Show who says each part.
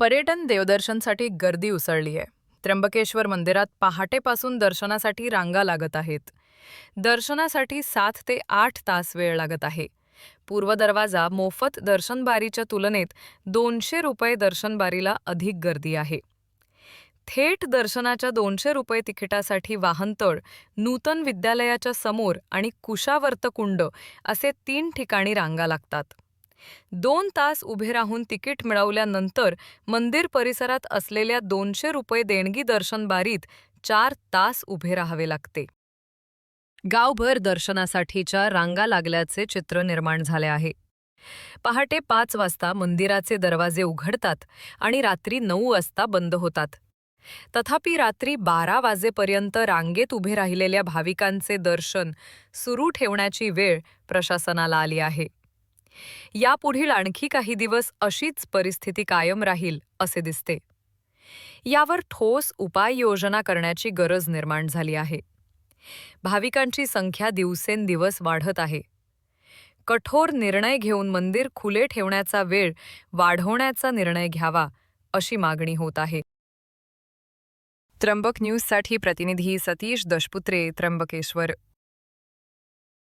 Speaker 1: पर्यटन देवदर्शनसाठी गर्दी उसळली आहे. त्र्यंबकेश्वर मंदिरात पहाटेपासून दर्शनासाठी रांगा लागत आहेत. दर्शनासाठी सात ते आठ तास वेळ लागत आहे. पूर्व दरवाजा मोफत दर्शनबारीच्या तुलनेत दोनशे रुपये दर्शनबारीला अधिक गर्दी आहे. थेट दर्शनाच्या दोनशे रुपये तिकिटासाठी वाहनतळ नूतन विद्यालयाच्या समोर आणि कुशावर्तकुंड असे तीन ठिकाणी रांगा लागतात. दोन तास उभे राहून तिकीट मिळवल्यानंतर मंदिर परिसरात असलेल्या दोनशे रुपये देणगी दर्शन बारीत चार तास उभे राहावे लागते. गावभर दर्शनासाठीच्या रांगा लागल्याचे चित्र निर्माण झाले आहे. पहाटे पाच वाजता मंदिराचे दरवाजे उघडतात आणि रात्री नऊ वाजता बंद होतात. तथापि रात्री बारा वाजेपर्यंत रांगेत उभे राहिलेल्या भाविकांचे दर्शन सुरू ठेवण्याची वेळ प्रशासनाला आली आहे. यापुढील आणखी काही दिवस अशीच परिस्थिती कायम राहील असे दिसते. यावर ठोस उपाययोजना करण्याची गरज निर्माण झाली आहे. भाविकांची संख्या दिवसेंदिवस वाढत आहे. कठोर निर्णय घेऊन मंदिर खुले ठेवण्याचा वेळ वाढवण्याचा निर्णय घ्यावा अशी मागणी होत आहे. त्र्यंबक न्यूजसाठी प्रतिनिधी सतीश दशपुत्रे त्र्यंबकेश्वर.